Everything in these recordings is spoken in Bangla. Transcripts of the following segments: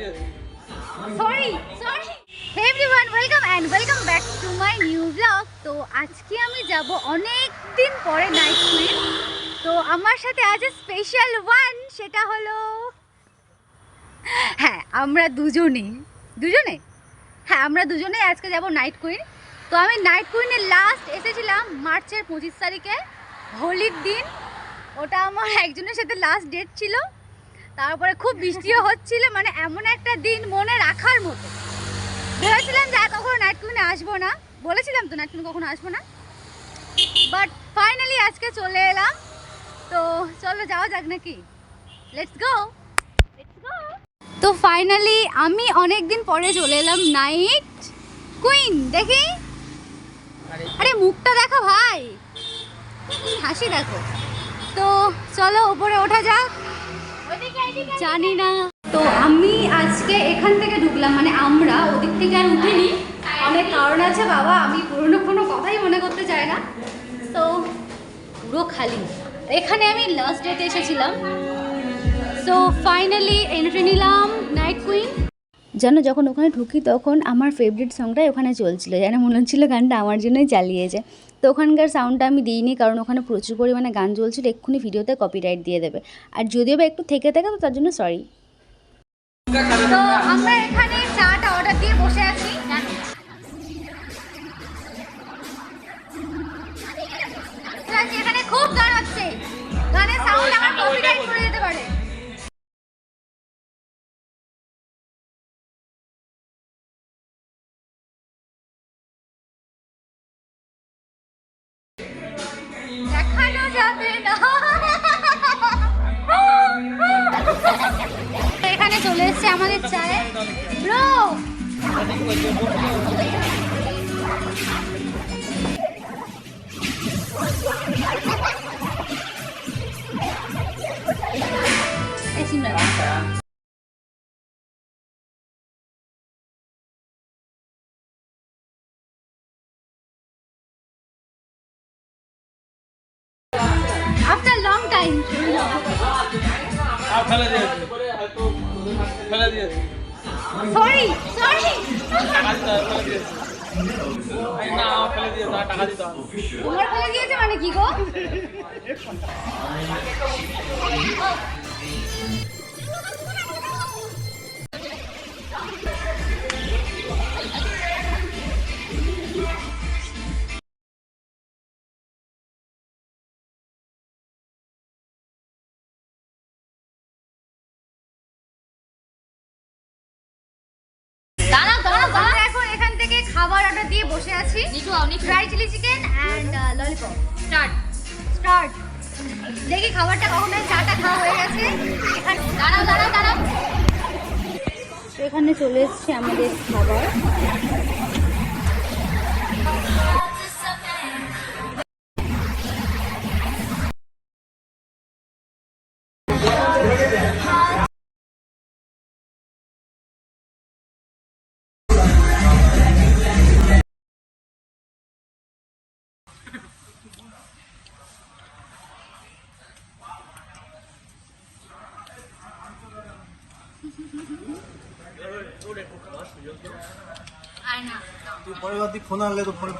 Sorry sorry everyone welcome and welcome back to my new blog তো আজকে আমি যাব অনেক দিন পরে নাইট কুইন তো আমার সাথে আজ স্পেশাল ওয়ান সেটা হলো হ্যাঁ আমরা দুজনে দুজনে? হ্যাঁ আমরা দুজনে আজকে যাব নাইট কুইন তো আমি নাইট কুইনে লাস্ট এসেছিলাম মার্চের পঁচিশ তারিখে, হোলির দিন। ওটা আমার একজনের সাথে লাস্ট ডেট ছিল। তারপরে খুব বৃষ্টিও হচ্ছিল মানে এমন একটা দিন মনে রাখার মতো। ভেবেছিলাম যে আর কখনো নাইট কুইনে আসব না। বলেছিলাম তো নাইট কুইনে কখনো আসব না। বাট ফাইনালি আজকে চলে এলাম। তো চলো যাওয়া যাক নাকি? লেটস গো তো ফাইনালি আমি অনেক দিন পরে চলে এলাম নাইট কুইন দেখি? আরে মুখটা দেখো ভাই। হাসি দেখো। তো চলো উপরে ওঠা যাক। জানি না। তো আমি আজকে এখান থেকে ঢুকলাম মানে আমরা ওদিক থেকে আর উঠিনি। অনেক কারণ আছে বাবা, আমি পুরনো কোনো কথাই মনে করতে চাই না। তো পুরো খালি। এখানে আমি লাস্ট ডেতে এসেছিলাম। সো ফাইনালি এন্ট্রি নিলাম নাইট কুইন যেন যখন ওখানে ঢুকি তখন আমার ফেভারিট সংটাই ওখানে চলছিল, যেন মনে হচ্ছিল গানটা আমার জন্যই চালিয়েছে। তো ওখানকার সাউন্ডটা আমি দিইনি কারণ ওখানে প্রচুর পরিমাণে গান চলছিল, এক্ষুনি ভিডিওতে কপিরাইট দিয়ে দেবে। আর যদিও বা একটু থেকে থাকে, তো তার জন্য সরি তো আমরা এখানে যাবে না এখানে চলে এসেছে আমাদের চায়ে bro. After long time sorry sorry তোমার ফেলে দিয়েছে মানে কি গো? দিয়ে বসে আছি। Fry chilli chicken and lollipop start start দেখি খাবারটা কখন চাটা খাওয়া হয়ে গেছে। এখানে দাঁড়াও দাঁড়াও। দাঁড়াও এখানে চলে এসেছে আমাদের খাবার। আর পরে ফোন আনলে তো ফোনে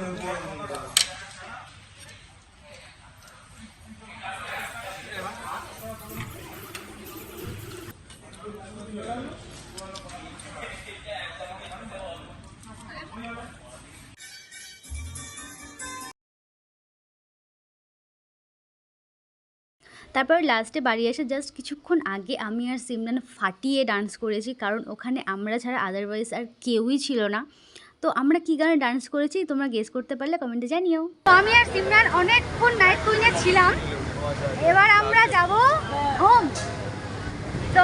তারপর লাস্টে বাড়ি এসে জাস্ট কিছুক্ষণ আগে আমি আর সিমরান ফাটিয়ে ডান্স করেছি কারণ ওখানে আমরা ছাড়া আদারওয়াইজ আর কেউই ছিল না। তো আমরা কি গানে ডান্স করেছি তোমরা গেস করতে পারলে কমেন্টে জানিও। তো আমি আর সিমরান অনেকক্ষণ নাইট কুইনে ছিলাম। এবার আমরা যাব হোম তো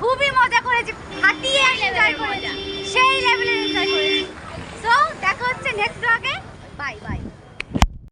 খুবই মজা করেছি ফাটিয়ে এনজয় করেছি। সেই লেভেলের এনজয় করেছি। তো দেখা হচ্ছে নেক্সট ব্লগে বাই বাই